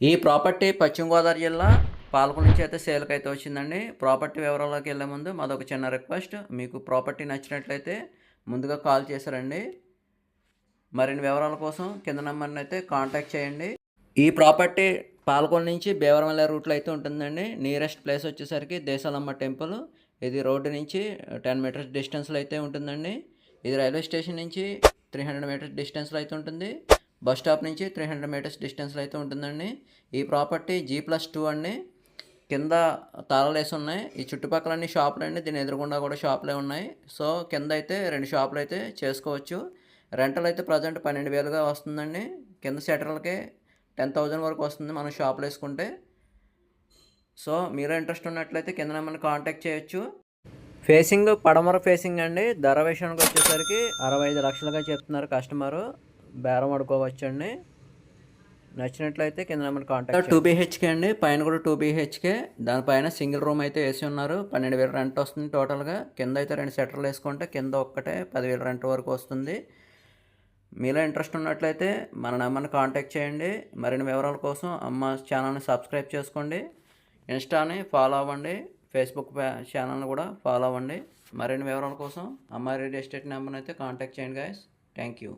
ఈ ప్రాపర్టీ పశ్చిమ గోదావరి జిల్లా పాలకు నుంచి అయితే సేల్కి అయితే వచ్చిందండి. ప్రాపర్టీ వివరాల్లోకి వెళ్ళే ముందు మాదొక చిన్న రిక్వెస్ట్. మీకు ప్రాపర్టీ నచ్చినట్లయితే ముందుగా కాల్ చేశారండి. మరిన్ని వివరాల కోసం కింద నెంబర్ని అయితే కాంటాక్ట్ చేయండి. ఈ ప్రాపర్టీ పాలకొల నుంచి భీవరమల్ల రూట్లో అయితే ఉంటుందండి. నియరెస్ట్ ప్లేస్ వచ్చేసరికి దేశాలమ్మ టెంపుల్. ఇది రోడ్డు నుంచి టెన్ మీటర్స్ డిస్టెన్స్లో అయితే ఉంటుందండి. ఇది రైల్వే స్టేషన్ నుంచి త్రీ హండ్రెడ్ మీటర్స్ డిస్టెన్స్లో అయితే ఉంటుంది. బస్ స్టాప్ నుంచి త్రీ హండ్రెడ్ మీటర్స్ డిస్టెన్స్లో అయితే ఉంటుందండి. ఈ ప్రాపర్టీ జీ ప్లస్ టూ అండి. కింద తాళాలేసి ఉన్నాయి. ఈ చుట్టుపక్కలన్నీ షాపులు అండి. దీని ఎదురుగుండా కూడా షాపులే ఉన్నాయి. సో కింద అయితే రెండు షాపులు అయితే చేసుకోవచ్చు. రెంటల్ అయితే ప్రజెంట్ పన్నెండు వేలుగా వస్తుందండి. కింద సెటర్లకే టెన్ థౌజండ్ వరకు వస్తుంది మనం షాపులు వేసుకుంటే. సో మీరు ఇంట్రెస్ట్ ఉన్నట్లయితే కింద నెంబర్ని కాంటాక్ట్ చేయొచ్చు. ఫేసింగ్ పడమర ఫేసింగ్ అండి. ధర విషయానికి వచ్చేసరికి అరవై ఐదు లక్షలుగా చెప్తున్నారు కస్టమరు బేరం ఆడుకోవచ్చు అండి నచ్చినట్లయితే కింద నెంబర్ కాంటాక్ట్ టూ బీహెచ్కే అండి. పైన కూడా టూ బీహెచ్కే దానిపైన సింగిల్ రూమ్ అయితే వేసి ఉన్నారు. పన్నెండు వేలు రెంట్ వస్తుంది టోటల్గా. కింద అయితే రెండు సెటర్లు వేసుకుంటే కింద ఒక్కటే పదివేల రెంట్ వరకు వస్తుంది. మీలో ఇంట్రెస్ట్ ఉన్నట్లయితే మన నెంబర్ని కాంటాక్ట్ చేయండి. మరిన్ని వివరాల కోసం అమ్మ ఛానల్ని సబ్స్క్రైబ్ చేసుకోండి. ఇన్స్టాని ఫాలో అవ్వండి. ఫేస్బుక్ ఛానల్ని కూడా ఫాలో అవ్వండి. మరిన్ని వివరాల కోసం అమ్మ రియల్ ఎస్టేట్ నెంబర్ని అయితే కాంటాక్ట్ చేయండి గాయస్ థ్యాంక్ యూ